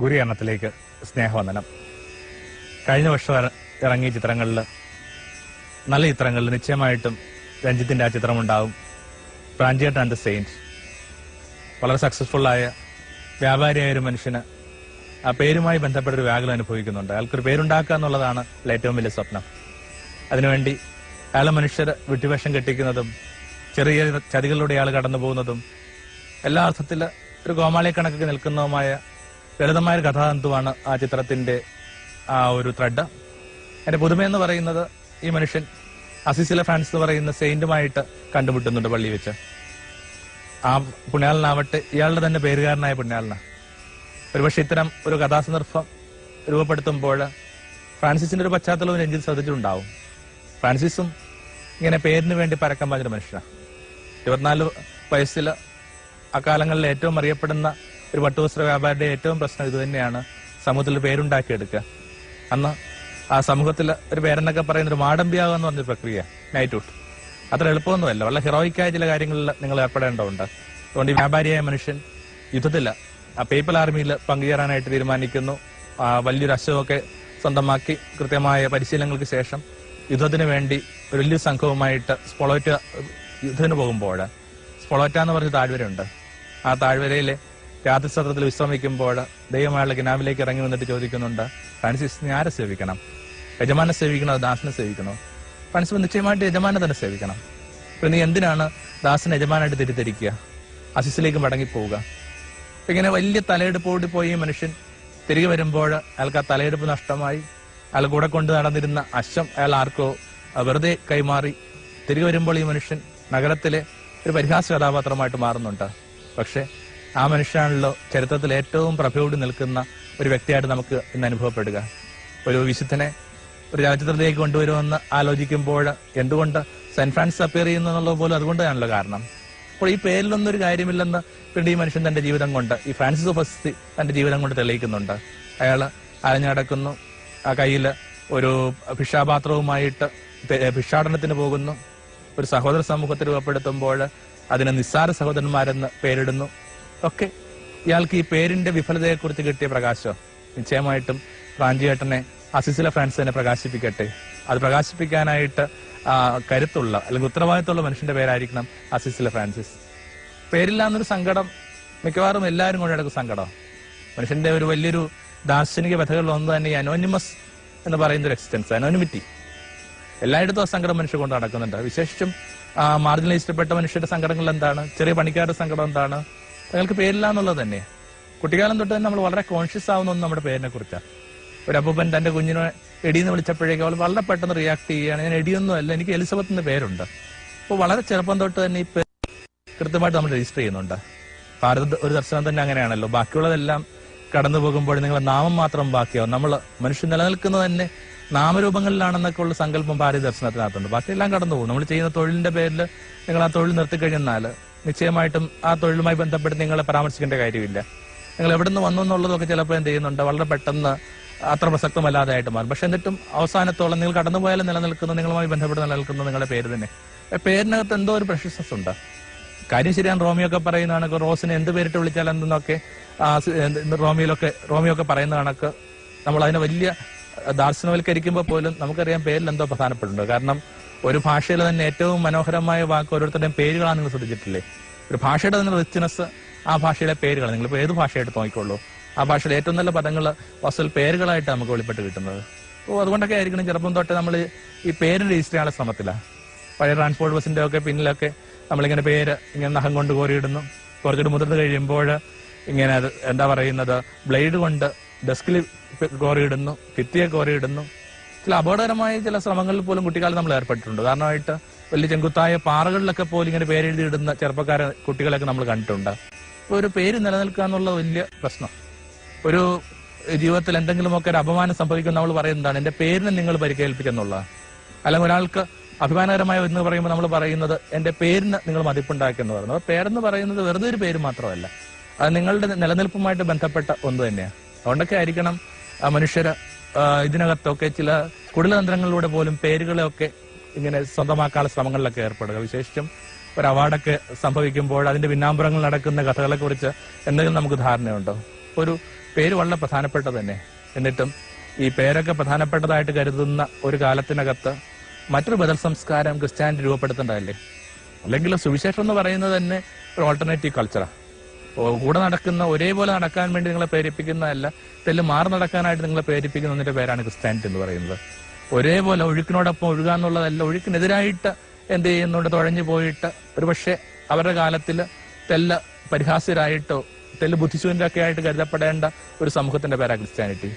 ഗുരുകരണത്തിലേക്ക് സ്നേഹവന്ദനം. കഴിഞ്ഞ വർഷം ഇറങ്ങിയ ചിത്രങ്ങളിൽ നല്ല ചിത്രങ്ങളിൽ നിശ്ചയമായിട്ടും രഞ്ജിത്തിന്റെ ആ ചിത്രമുണ്ടാവും. പ്രാഞ്ചിയട്ട് ആൻഡ് ദ സെയിന്റ് വളരെ സക്സസ്ഫുള്ളായ വ്യാപാരിയായ ഒരു മനുഷ്യന് ആ പേരുമായി ബന്ധപ്പെട്ട ഒരു വ്യാകുലം അനുഭവിക്കുന്നുണ്ട്. അയാൾക്കൊരു പേരുണ്ടാക്കുക എന്നുള്ളതാണ് ഏറ്റവും വലിയ സ്വപ്നം. അതിനുവേണ്ടി അയാളെ മനുഷ്യർ വിട്ടുവേഷം കെട്ടിക്കുന്നതും ചെറിയ ചതികളിലൂടെ അയാൾ കടന്നു പോകുന്നതും എല്ലാ അർത്ഥത്തിൽ ഒരു ഗോമാളിയെ കണക്കൊക്കെ നിൽക്കുന്നതുമായ ലളിതമായ ഒരു കഥാതന്തുവാണ് ആ ചിത്രത്തിന്റെ ആ ഒരു ത്രെഡ്. എന്റെ പുതുമയെന്ന് പറയുന്നത് ഈ മനുഷ്യൻ അസിസിലെ ഫ്രാൻസ് എന്ന് പറയുന്ന സെയിന്റുമായിട്ട് കണ്ടുമുട്ടുന്നുണ്ട് പള്ളി വെച്ച്. ആ പുണ്യാളനാവട്ടെ ഇയാളുടെ തന്നെ പേരുകാരനായ പുണ്യാളനാണ്. ഒരുപക്ഷെ ഇത്തരം ഒരു കഥാസന്ദർഭം രൂപപ്പെടുത്തുമ്പോൾ ഫ്രാൻസിസിന്റെ ഒരു പശ്ചാത്തലവും രഞ്ജിത്ത് ശ്രദ്ധിച്ചിട്ടുണ്ടാവും. ഫ്രാൻസിസും ഇങ്ങനെ പേരിന് വേണ്ടി പരക്കം പാഞ്ഞൊരു മനുഷ്യനാണ്. ഇരുപത്തിനാല് വയസ്സിൽ അക്കാലങ്ങളിൽ ഏറ്റവും അറിയപ്പെടുന്ന ഒരു പട്ടുവസ്ത്ര വ്യാപാരിയുടെ ഏറ്റവും പ്രശ്നം ഇതുതന്നെയാണ് സമൂഹത്തിൽ പേരുണ്ടാക്കിയെടുക്കുക. അന്ന് ആ സമൂഹത്തിൽ ഒരു പേരെന്നൊക്കെ പറയുന്ന ഒരു മാടമ്പിയാകുക എന്ന് പറഞ്ഞ പ്രക്രിയ നൈറ്റ് ഔട്ട് അത്ര എളുപ്പമൊന്നുമല്ല. വളരെ ഹെറോയിക്കായ ചില കാര്യങ്ങളിൽ നിങ്ങൾ ഏർപ്പെടേണ്ടതുണ്ട്. അതുകൊണ്ട് ഈ വ്യാപാരിയായ മനുഷ്യൻ യുദ്ധത്തിൽ ആ പേപ്പൽ ആർമിയിൽ പങ്കുചേരാനായിട്ട് തീരുമാനിക്കുന്നു. വലിയൊരു അശ്വമൊക്കെ സ്വന്തമാക്കി കൃത്യമായ പരിശീലനങ്ങൾക്ക് ശേഷം യുദ്ധത്തിന് വേണ്ടി ഒരു വലിയ സംഘവുമായിട്ട് സ്പൊളോറ്റ യുദ്ധത്തിന് പോകുമ്പോൾ സ്പൊളോറ്റ എന്ന് പറഞ്ഞ താഴ്വരയുണ്ട്. ആ താഴ്വരയിലെ രാത്രി സത്രത്തിൽ വിശ്രമിക്കുമ്പോൾ ദൈവമായുള്ള കിനാവിലേക്ക് ഇറങ്ങി വന്നിട്ട് ചോദിക്കുന്നുണ്ട് ഫ്രാൻസിസ് ആരെ സേവിക്കണം? യജമാനെ സേവിക്കണോ? ദാസനെ സേവിക്കണോ? ഫ്രാൻസിസ് നിശ്ചയമായിട്ട് യജമാനെ തന്നെ സേവിക്കണം. പിന്നെ നീ എന്തിനാണ് ദാസനെ യജമാനായിട്ട് തിരിത്തിരിക്കുക അസിസിലേക്ക് മടങ്ങിപ്പോവുക? പോവുക ഇങ്ങനെ വലിയ തലയെടുപ്പോടി പോയി മനുഷ്യൻ. തിരികെ വരുമ്പോൾ അയാൾക്ക് ആ തലയെടുപ്പ് നഷ്ടമായി. അയാൾ കൂടെ കൊണ്ട് നടന്നിരുന്ന അശം അയാൾ ആർക്കോ വെറുതെ കൈമാറി. തിരികെ വരുമ്പോൾ ഈ മനുഷ്യൻ നഗരത്തിലെ ഒരു പരിഹാസ കഥാപാത്രമായിട്ട് മാറുന്നുണ്ട്. പക്ഷെ ആ മനുഷ്യനാണല്ലോ ചരിത്രത്തിൽ ഏറ്റവും പ്രഭയോട് നിൽക്കുന്ന ഒരു വ്യക്തിയായിട്ട് നമുക്ക് ഇന്ന് അനുഭവപ്പെടുക. ഒരു വിശുദ്ധനെ ഒരു ചലച്ചിത്രത്തിലേക്ക് കൊണ്ടുവരുമെന്ന് ആലോചിക്കുമ്പോൾ എന്തുകൊണ്ട് സെന്റ് ഫ്രാൻസിസ് അപ്പിയർ ചെയ്യുന്നു എന്നുള്ളത് പോലും അതുകൊണ്ടാണല്ലോ കാരണം. അപ്പോൾ ഈ പേരിലൊന്നും ഒരു കാര്യമില്ലെന്ന് പിന്നീട് ഈ മനുഷ്യൻ തന്റെ ജീവിതം കൊണ്ട് ഈ ഫ്രാൻസിസ് ഓഫ് തന്റെ ജീവിതം കൊണ്ട് തെളിയിക്കുന്നുണ്ട്. അയാൾ അലഞ്ഞടക്കുന്നു ആ കയ്യിൽ ഒരു ഭിക്ഷാപാത്രവുമായിട്ട് ഭിക്ഷാടനത്തിന് പോകുന്നു. ഒരു സഹോദര സമൂഹത്തെ രൂപപ്പെടുത്തുമ്പോൾ അതിനെ നിസ്സാര സഹോദരന്മാരെന്ന് പേരിടുന്നു. ഒക്കെ. ഇയാൾക്ക് ഈ പേരിന്റെ വിഫലതയെ കുറിച്ച് കിട്ടിയ പ്രകാശോ? നിശ്ചയമായിട്ടും റാഞ്ചിയേട്ടനെ അസിസിലെ ഫ്രാൻസിനെ പ്രകാശിപ്പിക്കട്ടെ. അത് പ്രകാശിപ്പിക്കാനായിട്ട് കരുത്തുള്ള അല്ലെങ്കിൽ ഉത്തരവാദിത്തമുള്ള മനുഷ്യന്റെ പേരായിരിക്കണം അസിസിലെ ഫ്രാൻസിസ്. പേരില്ലാന്നൊരു സങ്കടം മിക്കവാറും എല്ലാവരും കൊണ്ട് നടക്കുന്ന സങ്കടം. മനുഷ്യന്റെ ഒരു വലിയൊരു ദാർശനിക വ്യഥകളിൽ ഒന്ന് തന്നെ ഈ അനോനിമസ് എന്ന് പറയുന്ന ഒരു എക്സിസ്റ്റൻസ് അനോനിമിറ്റി എല്ലായിടത്തും ആ സങ്കടം മനുഷ്യർ കൊണ്ട് നടക്കുന്നുണ്ട്. വിശേഷിച്ചും മാർജിനലൈസ്ഡപ്പെട്ട മനുഷ്യരുടെ സങ്കടങ്ങൾ എന്താണ്? ചെറിയ പണിക്കാരുടെ സങ്കടം എന്താണ്? നിങ്ങൾക്ക് പേരില്ല എന്നുള്ളത് തന്നെ. കുട്ടിക്കാലം തൊട്ട് തന്നെ നമ്മൾ വളരെ കോൺഷ്യസ് ആവുന്ന ഒന്ന് നമ്മുടെ പേരിനെ കുറിച്ചാണ് ഒരു അപ്പൂപ്പൻ തന്റെ കുഞ്ഞിനെ എടിയെന്ന് വിളിച്ചപ്പോഴേക്കും അവൾ വളരെ പെട്ടെന്ന് റിയാക്ട് ചെയ്യുകയാണ്. ഞാൻ എടിയൊന്നും അല്ല എനിക്ക് എലിസബത്ത് എന്ന പേരുണ്ട്. അപ്പോൾ വളരെ ചെറുപ്പം തൊട്ട് തന്നെ ഈ പേര് കൃത്യമായിട്ട് നമ്മൾ രജിസ്റ്റർ ചെയ്യുന്നുണ്ട്. ഭാരത ഒരു ദർശനം തന്നെ അങ്ങനെയാണല്ലോ. ബാക്കിയുള്ളതെല്ലാം കടന്നു പോകുമ്പോൾ നിങ്ങളുടെ നാമം മാത്രം ബാക്കിയാവും. നമ്മൾ മനുഷ്യൻ നിലനിൽക്കുന്നത് തന്നെ നാമരൂപങ്ങളിലാണെന്നൊക്കെ ഉള്ള സങ്കല്പം ഭാരത ദർശനത്തിനകത്തുണ്ട്. ബാക്കിയെല്ലാം കടന്നു പോകും. നമ്മൾ ചെയ്യുന്ന തൊഴിലിന്റെ പേരിൽ നിങ്ങൾ ആ തൊഴിൽ നിർത്തിക്കഴിഞ്ഞാൽ നിശ്ചയമായിട്ടും ആ തൊഴിലുമായി ബന്ധപ്പെട്ട് നിങ്ങളെ പരാമർശിക്കേണ്ട കാര്യമില്ല. നിങ്ങൾ എവിടെ നിന്ന് വന്നു എന്നുള്ളതൊക്കെ ചിലപ്പോൾ എന്ത് ചെയ്യുന്നുണ്ട്? വളരെ പെട്ടെന്ന് അത്ര പ്രസക്തമല്ലാതായിട്ട് മാറും. പക്ഷെ എന്നിട്ടും അവസാനത്തോളം നിങ്ങൾ കടന്നുപോയാലും നിലനിൽക്കുന്ന നിങ്ങളുമായി ബന്ധപ്പെട്ട് നിലനിൽക്കുന്ന നിങ്ങളുടെ പേര് തന്നെ. പേരിനകത്ത് എന്തോ ഒരു പ്രശസ്തസ് ഉണ്ട് കാര്യം ശരിയാണ് റോമിയോ ഒക്കെ പറയുന്ന കണക്ക് റോസിനെ എന്ത് പേരിട്ട് വിളിച്ചാൽ എന്തെന്നൊക്കെ റോമിയോയിലൊക്കെ റോമിയോ ഒക്കെ പറയുന്ന കണക്ക്. നമ്മൾ അതിനെ വലിയ ദാർശനവൽക്കരിക്കുമ്പോൾ പോലും നമുക്കറിയാം പേരിൽ എന്തോ പ്രധാനപ്പെട്ടുണ്ട് കാരണം ഒരു ഭാഷയിൽ തന്നെ ഏറ്റവും മനോഹരമായ വാക്ക് ഓരോരുത്തരുടെയും പേരുകളാണ് നിങ്ങൾ ശ്രദ്ധിച്ചിട്ടില്ലേ? ഒരു ഭാഷയുടെ തന്നെ റിച്ച്നെസ് ആ ഭാഷയുടെ പേരുകൾ നിങ്ങളിപ്പോൾ ഏത് ഭാഷയായിട്ട് നോക്കിക്കോളൂ? ആ ഭാഷയിലെ ഏറ്റവും നല്ല പദങ്ങൾ വസ്തുവിൽ പേരുകളായിട്ട് നമുക്ക് വെളിപ്പെട്ട് കിട്ടുന്നത്. അപ്പോൾ അതുകൊണ്ടൊക്കെ ആയിരിക്കണം. ചെറുപ്പം തൊട്ട് നമ്മൾ ഈ പേര് രജിസ്റ്റർ ചെയ്യാനുള്ള ശ്രമത്തിലാണ് പഴയ ട്രാൻസ്പോർട്ട് ബസിന്റെ ഒക്കെ പിന്നിലൊക്കെ നമ്മളിങ്ങനെ പേര് ഇങ്ങനെ നഖം കൊണ്ട് കോരിയിടുന്നു. കുറച്ചുകൂടി മുതിർന്ന് കഴിയുമ്പോൾ ഇങ്ങനെ എന്താ പറയുന്നത്? ബ്ലേഡ് കൊണ്ട് ഡെസ്കിൽ കോറിയിടുന്നു ഭിത്തിയെ കോറിയിടുന്നു ചില അപകടകരമായ ചില ശ്രമങ്ങളിൽ പോലും കുട്ടിക്കാലം നമ്മൾ ഏർപ്പെട്ടിട്ടുണ്ട്. ഉദാഹരണമായിട്ട് വലിയ ചെങ്കുത്തായ പാറകളിലൊക്കെ പോലും ഇങ്ങനെ പേരെഴുതിയിടുന്ന ചെറുപ്പക്കാരെ കുട്ടികളെയൊക്കെ നമ്മൾ കണ്ടിട്ടുണ്ട്. ഒരു പേര് നിലനിൽക്കുക എന്നുള്ള വലിയ പ്രശ്നം. ഒരു ജീവിതത്തിൽ എന്തെങ്കിലുമൊക്കെ ഒരു അപമാനം സംഭവിക്കും നമ്മൾ പറയുന്നതാണ്. എന്റെ പേരിനെ നിങ്ങൾ പരിക്കേൽപ്പിക്കുന്നുള്ള അല്ലെങ്കിൽ ഒരാൾക്ക് അഭിമാനകരമായ എന്ന് പറയുമ്പോൾ നമ്മൾ പറയുന്നത് എന്റെ പേരിന് നിങ്ങൾ മതിപ്പുണ്ടാക്കി എന്ന് പറയുന്നത്. പേരെന്ന് പറയുന്നത് വെറുതെ ഒരു പേര് മാത്രമല്ല. അത് നിങ്ങളുടെ നിലനിൽപ്പുമായിട്ട് ബന്ധപ്പെട്ട ഒന്ന് തന്നെയാണ്. അതുകൊണ്ടൊക്കെ ആയിരിക്കണം മനുഷ്യര് ഇതിനകത്തൊക്കെ ചില കുടിലതന്ത്രങ്ങളിലൂടെ പോലും പേരുകളെയൊക്കെ ഇങ്ങനെ സ്വന്തമാക്കാനുള്ള ശ്രമങ്ങളിലൊക്കെ ഏർപ്പെടുക. വിശേഷിച്ചും ഒരു അവാർഡൊക്കെ സംഭവിക്കുമ്പോൾ അതിന്റെ പിന്നാമ്പുറങ്ങൾ നടക്കുന്ന കഥകളെ കുറിച്ച് എന്തെങ്കിലും നമുക്ക് ധാരണയുണ്ടോ? ഒരു പേര് വളരെ പ്രധാനപ്പെട്ടത് തന്നെ. എന്നിട്ടും ഈ പേരൊക്കെ പ്രധാനപ്പെട്ടതായിട്ട് കരുതുന്ന ഒരു കാലത്തിനകത്ത് മറ്റൊരു ബദൽ സംസ്കാരം ക്രിസ്ത്യാനിറ്റി രൂപപ്പെടുത്തേണ്ടതല്ലേ? അല്ലെങ്കിൽ സുവിശേഷം എന്ന് പറയുന്നത് തന്നെ ഒരു ഓൾട്ടർനേറ്റീവ് കൾച്ചറാണ് കൂടെ നടക്കുന്ന ഒരേപോലെ നടക്കാൻ വേണ്ടി നിങ്ങളെ പ്രേരിപ്പിക്കുന്നതല്ല തെല്ല് മാറി നടക്കാനായിട്ട് നിങ്ങളെ പ്രേരിപ്പിക്കുന്നതിന്റെ പേരാണ് ക്രിസ്ത്യാനിറ്റി എന്ന് പറയുന്നത്. ഒരേപോലെ ഒഴുക്കിനോടൊപ്പം ഒഴുകുക എന്നുള്ളതല്ല ഒഴുക്കിനെതിരായിട്ട് എന്ത് ചെയ്യുന്നുണ്ട്? തുഴഞ്ഞു പോയിട്ട് ഒരുപക്ഷെ അവരുടെ കാലത്തിൽ തെല്ല പരിഹാസ്യരായിട്ടോ തെല്ല് ബുദ്ധിശൂന്യൊക്കെ ആയിട്ട് കരുതപ്പെടേണ്ട ഒരു സമൂഹത്തിന്റെ പേരാ ക്രിസ്ത്യാനിറ്റി.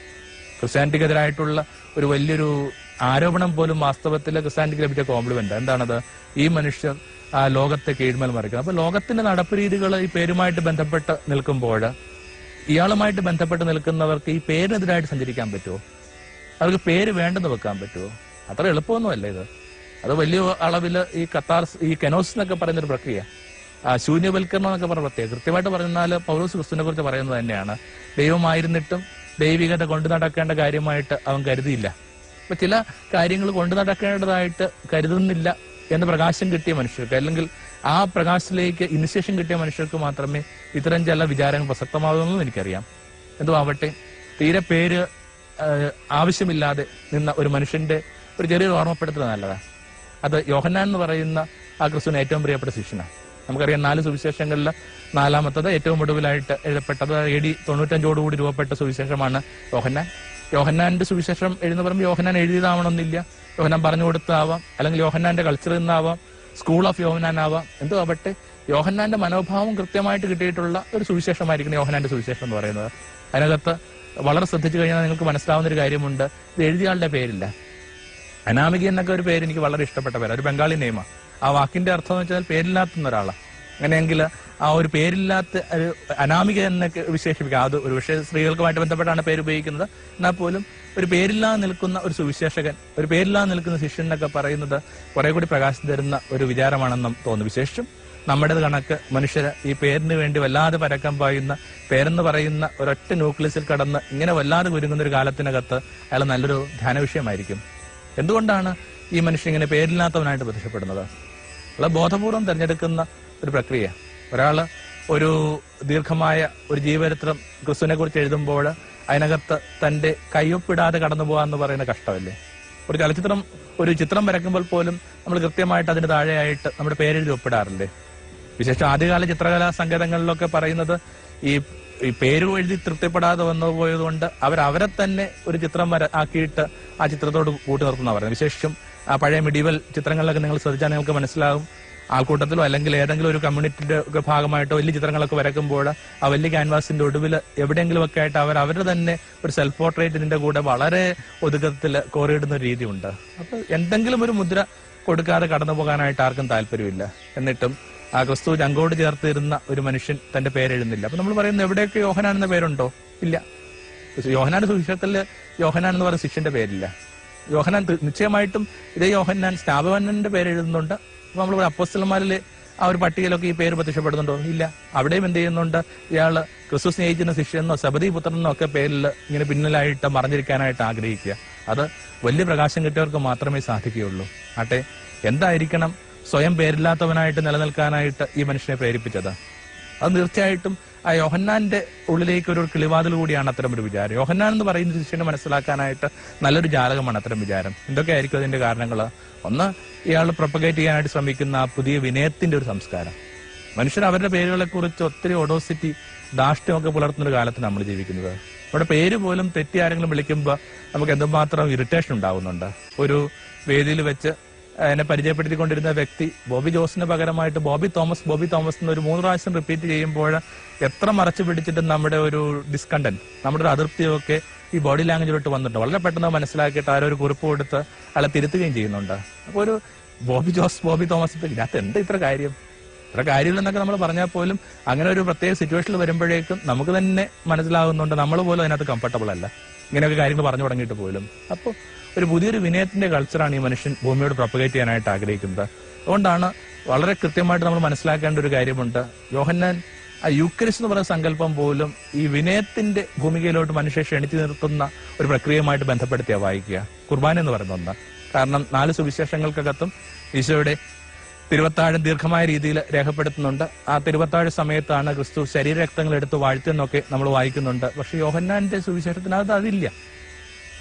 ക്രിസ്ത്യാനിറ്റിക്കെതിരായിട്ടുള്ള ഒരു വലിയൊരു ആരോപണം പോലും വാസ്തവത്തിൽ ക്രിസ്ത്യാനിറ്റിക്ക് ലഭിച്ച കോംപ്ലിമെന്റ് എന്താണത്? ഈ മനുഷ്യർ ലോകത്തെ കീഴ്മേൽ മറിക്കുന്നത് അപ്പൊ ലോകത്തിന്റെ നടപ്പ് രീതികൾ ഈ പേരുമായിട്ട് ബന്ധപ്പെട്ട് നിൽക്കുമ്പോൾ ഇയാളുമായിട്ട് ബന്ധപ്പെട്ട് നിൽക്കുന്നവർക്ക് ഈ പേരിനെതിരായിട്ട് സഞ്ചരിക്കാൻ പറ്റുമോ? അവർക്ക് പേര് വേണ്ടെന്ന് വെക്കാൻ പറ്റുമോ? അത്ര എളുപ്പമൊന്നുമല്ല ഇത്. അത് വലിയ അളവിൽ ഈ കത്താർ ഈ കെനോസ് എന്നൊക്കെ പറയുന്നൊരു പ്രക്രിയ. ആ ശൂന്യവൽക്കരണം എന്നൊക്കെ പറഞ്ഞ പ്രത്യേക കൃത്യമായിട്ട് പറഞ്ഞാൽ പൗലോസ് ക്രിസ്തുവിനെ കുറിച്ച് പറയുന്നത് തന്നെയാണ്. ദൈവമായിരുന്നിട്ടും ദൈവികത കൊണ്ടു നടക്കേണ്ട കാര്യമായിട്ട് അവൻ കരുതിയില്ല. അപ്പൊ ചില കാര്യങ്ങൾ കൊണ്ടു നടക്കേണ്ടതായിട്ട് കരുതുന്നില്ല. എന്ന് പ്രകാശം കിട്ടിയ മനുഷ്യർക്ക് അല്ലെങ്കിൽ ആ പ്രകാശത്തിലേക്ക് ഇനിഷ്യേഷൻ കിട്ടിയ മനുഷ്യർക്ക് മാത്രമേ ഇത്തരം ചില വിചാരങ്ങൾ പ്രസക്തമാകുമെന്നും എനിക്കറിയാം. എന്തോ ആവട്ടെ തീരെ പേര് ആവശ്യമില്ലാതെ നിന്ന ഒരു മനുഷ്യന്റെ ഒരു ചെറിയൊരു ഓർമ്മപ്പെടുത്തൽ നല്ലതാണ് അത് യോഹന്നാൻ എന്ന് പറയുന്ന ആ ക്രിസ്തുവിന് ഏറ്റവും പ്രിയപ്പെട്ട ശിഷ്യനാണ് നമുക്കറിയാം നാല് സുവിശേഷങ്ങളിൽ നാലാമത്തത് ഏറ്റവും ഒടുവിലായിട്ട് എഴുതപ്പെട്ടത് എ ഡി തൊണ്ണൂറ്റഞ്ചോടുകൂടി രൂപപ്പെട്ട സുവിശേഷമാണ് യോഹന്നാൻ. യോഹന്നാന്റെ സുവിശേഷം എഴുതുന്ന പറയുമ്പോൾ യോഹന്നാൻ എഴുതിയതാവണമെന്നില്ല. യോഹന്നാൻ പറഞ്ഞു കൊടുത്താവാം അല്ലെങ്കിൽ യോഹന്നാന്റെ കൾച്ചർ നിന്നാവാം സ്കൂൾ ഓഫ് യോഹന്നാൻ ആവാം. എന്തോ ആവട്ടെ. യോഹന്നാന്റെ മനോഭാവം കൃത്യമായിട്ട് കിട്ടിയിട്ടുള്ള ഒരു സുവിശേഷമായിരിക്കണം യോഹന്നാന്റെ സുവിശേഷം എന്ന് പറയുന്നത്. അതിനകത്ത് വളരെ ശ്രദ്ധിച്ചു കഴിഞ്ഞാൽ നിങ്ങൾക്ക് മനസ്സിലാവുന്ന ഒരു കാര്യമുണ്ട്. ഇത് എഴുതിയ ആളുടെ പേരില്ല. അനാമിക എന്നൊക്കെ ഒരു പേര് എനിക്ക് വളരെ ഇഷ്ടപ്പെട്ട പേര്. ഒരു ബംഗാളി നെയ്മ. ആ വാക്കിന്റെ അർത്ഥം എന്ന് വെച്ചാൽ പേരില്ലാത്ത ഒരാളാണ് അങ്ങനെയെങ്കിൽ ആ ഒരു പേരില്ലാത്ത ഒരു അനാമിക എന്നൊക്കെ വിശേഷിപ്പിക്കാം. അത് ഒരു പക്ഷേ സ്ത്രീകൾക്കുമായിട്ട് ബന്ധപ്പെട്ടാണ് പേര് ഉപയോഗിക്കുന്നത്. എന്നാൽ പോലും ഒരു പേരില്ലാതെ നിൽക്കുന്ന ഒരു സുവിശേഷകൻ ഒരു പേരില്ലാതെ നിൽക്കുന്ന ശിഷ്യൻ എന്നൊക്കെ പറയുന്നത് കുറെ കൂടി പ്രകാശം തരുന്ന ഒരു വിചാരമാണെന്ന് തോന്നുന്നു. വിശേഷം നമ്മുടെ കണക്ക് മനുഷ്യർ ഈ പേരിന് വേണ്ടി വല്ലാതെ പരക്കം പായുന്ന പേരെന്ന് പറയുന്ന ഒരൊറ്റ ന്യൂക്ലിയസിൽ കടന്ന് ഇങ്ങനെ വല്ലാതെ കുരുങ്ങുന്ന ഒരു കാലത്തിനകത്ത് അയാൾ നല്ലൊരു ധ്യാന വിഷയമായിരിക്കും. എന്തുകൊണ്ടാണ് ഈ മനുഷ്യൻ ഇങ്ങനെ പേരില്ലാത്തവനായിട്ട് പ്രത്യക്ഷപ്പെടുന്നത്? വളരെ ബോധപൂർവം തിരഞ്ഞെടുക്കുന്ന ഒരു പ്രക്രിയ. ഒരാൾ ഒരു ദീർഘമായ ഒരു ജീവചരിത്രം ക്രിസ്തുവിനെ കുറിച്ച് എഴുതുമ്പോൾ അതിനകത്ത് തന്റെ കയ്യൊപ്പിടാതെ കടന്നു പോകാന്ന് പറയുന്ന കഷ്ടമല്ലേ? ഒരു ചലച്ചിത്രം ഒരു ചിത്രം വരയ്ക്കുമ്പോൾ പോലും നമ്മൾ കൃത്യമായിട്ട് അതിന് താഴെയായിട്ട് നമ്മുടെ പേരെഴുതി ഒപ്പിടാറില്ലേ? വിശേഷം ആദ്യകാല ചിത്രകലാ സങ്കേതങ്ങളിലൊക്കെ പറയുന്നത് ഈ ഈ പേര് എഴുതി തൃപ്തിപ്പെടാതെ വന്നു പോയതുകൊണ്ട് അവർ അവരെ തന്നെ ഒരു ചിത്രം വര ആക്കിയിട്ട് ആ ചിത്രത്തോട് കൂട്ടി നിർത്തുന്ന പറയുന്നത് ആ പഴയ മിഡീവൽ ചിത്രങ്ങളിലൊക്കെ നിങ്ങൾ ശ്രദ്ധിച്ചാൽ നിങ്ങൾക്ക് മനസ്സിലാവും ആൾക്കൂട്ടത്തിലോ അല്ലെങ്കിൽ ഏതെങ്കിലും ഒരു കമ്മ്യൂണിറ്റിയുടെ ഒക്കെ ഭാഗമായിട്ടോ വലിയ ചിത്രങ്ങളൊക്കെ വരക്കുമ്പോൾ ആ വലിയ ക്യാൻവാസിന്റെ ഒടുവിൽ എവിടെയെങ്കിലും ഒക്കെ ആയിട്ട് അവർ അവരുടെ തന്നെ ഒരു സെൽഫ് പോർട്രേറ്റിന്റെ കൂടെ വളരെ ഒതുക്കത്തിൽ കോറിയിടുന്ന ഒരു രീതിയുണ്ട്. അപ്പൊ എന്തെങ്കിലും ഒരു മുദ്ര കൊടുക്കാതെ കടന്നു പോകാനായിട്ട് ആർക്കും താല്പര്യമില്ല. എന്നിട്ടും ആ ക്രിസ്തു ചങ്കോട് ചേർത്തിരുന്ന ഒരു മനുഷ്യൻ തന്റെ പേരെഴുന്നില്ല അപ്പൊ നമ്മൾ പറയുന്നത് എവിടെയൊക്കെ യോഹനാൻ എന്ന പേരുണ്ടോ? ഇല്ല. യോഹനാൻ സുവിശേഷത്തിൽ യോഹനാൻ എന്ന് പറയുന്ന ശിഷ്യന്റെ പേരില്ല. യോഹനാൻ നിശ്ചയമായിട്ടും ഇതേ യോഹന്നാൻ സ്നാപകന്റെ പേര് എഴുതുന്നുണ്ട്. അപ്പൊ നമ്മൾ അപ്പോസ്റ്റലന്മാരിൽ ആ ഒരു പട്ടികയിലൊക്കെ ഈ പേര് പ്രത്യക്ഷപ്പെടുന്നുണ്ടോ? ഇല്ല. അവിടെയും എന്ത് ചെയ്യുന്നുണ്ട്? ഇയാൾ ക്രിസ്തു സ്നേഹിക്കുന്ന ശിഷ്യനെന്നോ സബദി പുത്രനെന്നോ ഒക്കെ പേരിൽ ഇങ്ങനെ പിന്നിലായിട്ട് മറഞ്ഞിരിക്കാനായിട്ട് ആഗ്രഹിക്കുക. അത് വലിയ പ്രകാശം കിട്ടിയവർക്ക് മാത്രമേ സാധിക്കുകയുള്ളൂ. ആട്ടെ എന്തായിരിക്കണം സ്വയം പേരില്ലാത്തവനായിട്ട് നിലനിൽക്കാനായിട്ട് ഈ മനുഷ്യനെ പ്രേരിപ്പിച്ചത്? അത് തീർച്ചയായിട്ടും ആ യോഹന്നാന്റെ ഉള്ളിലേക്ക് ഒരു കിളിവാതിൽ കൂടിയാണ് അത്തരം ഒരു വിചാരം. യോഹന്നാൻ എന്ന് പറയുന്ന ശിഷ്യനെ മനസ്സിലാക്കാനായിട്ട് നല്ലൊരു ജാലകമാണ് അത്തരം വിചാരം. എന്തൊക്കെയായിരിക്കും അതിന്റെ കാരണങ്ങൾ? ഒന്ന് ഇയാൾ പ്രൊപ്പഗേറ്റ് ചെയ്യാനായിട്ട് ശ്രമിക്കുന്ന ആ പുതിയ വിനയത്തിന്റെ ഒരു സംസ്കാരം. മനുഷ്യർ അവരുടെ പേരുകളെ കുറിച്ച് ഒത്തിരി ഒഡോസിറ്റി ധാഷ്ട്യമൊക്കെ പുലർത്തുന്ന ഒരു കാലത്ത് നമ്മൾ ജീവിക്കുന്നത്. നമ്മുടെ പേര് പോലും തെറ്റി ആരെങ്കിലും വിളിക്കുമ്പോൾ നമുക്ക് എന്തുമാത്രം ഇറിറ്റേഷൻ ഉണ്ടാവുന്നുണ്ട്? ഒരു വേദിയിൽ വെച്ച് എന്നെ പരിചയപ്പെടുത്തിക്കൊണ്ടിരുന്ന വ്യക്തി ബോബി ജോസിന് പകരമായിട്ട് ബോബി തോമസ് ബോബി തോമസ് എന്ന് ഒരു മൂന്ന് പ്രാവശ്യം റിപ്പീറ്റ് ചെയ്യുമ്പോൾ എത്ര മറച്ചു പിടിച്ചിട്ട് നമ്മുടെ ഒരു ഡിസ്കണ്ടന്റ് നമ്മുടെ ഒരു അതൃപ്തിയൊക്കെ ഈ ബോഡി ലാംഗ്വേജിലോട്ട് വന്നിട്ടുണ്ട്. വളരെ പെട്ടെന്ന് മനസ്സിലാക്കിയിട്ട് ആരോ ഒരു കുറിപ്പ് കൊടുത്ത് അയാളെ തിരുത്തുകയും ചെയ്യുന്നുണ്ട്. അപ്പോൾ ഒരു ബോബി ജോസ് ബോബി തോമസ് ഇപ്പൊ ഇതിനകത്ത് എന്താ ഇത്ര കാര്യം? ഇത്ര കാര്യമില്ലെന്നൊക്കെ നമ്മൾ പറഞ്ഞാൽ പോലും അങ്ങനെ ഒരു പ്രത്യേക സിറ്റുവേഷനിൽ വരുമ്പോഴേക്കും നമുക്ക് തന്നെ മനസ്സിലാകുന്നുണ്ട് നമ്മൾ പോലും അതിനകത്ത് കംഫർട്ടബിൾ അല്ല. ഇങ്ങനെയൊക്കെ കാര്യങ്ങൾ പറഞ്ഞു തുടങ്ങിയിട്ട് പോലും. അപ്പോൾ ഒരു പുതിയൊരു വിനയത്തിന്റെ കൾച്ചറാണ് ഈ മനുഷ്യൻ ഭൂമിയോട് പ്രൊപ്പഗേറ്റ് ചെയ്യാനായിട്ട് ആഗ്രഹിക്കുന്നത്. അതുകൊണ്ടാണ് വളരെ കൃത്യമായിട്ട് നമ്മൾ മനസ്സിലാക്കേണ്ട ഒരു കാര്യമുണ്ട്. യോഹന്നാൻ ആ യൂക്രിസ് എന്ന് പറയുന്ന സങ്കല്പം പോലും ഈ വിനയത്തിന്റെ ഭൂമികയിലോട്ട് മനുഷ്യ ക്ഷണിച്ചു നിർത്തുന്ന ഒരു പ്രക്രിയയുമായിട്ട് ബന്ധപ്പെടുത്തിയ വായിക്കുക. കുർബാന എന്ന് പറയുന്ന ഒന്ന്. കാരണം നാല് സുവിശേഷങ്ങൾക്കകത്തും ഈശോയുടെ തിരുവത്താഴം ദീർഘമായ രീതിയിൽ രേഖപ്പെടുത്തുന്നുണ്ട്. ആ തിരുവത്താഴ സമയത്താണ് ക്രിസ്തു ശരീരരക്തങ്ങൾ എടുത്ത് വാഴ്ത്തെന്നൊക്കെ നമ്മൾ വായിക്കുന്നുണ്ട്. പക്ഷെ യോഹന്നാന്റെ സുവിശേഷത്തിനകത്ത് അതില്ല.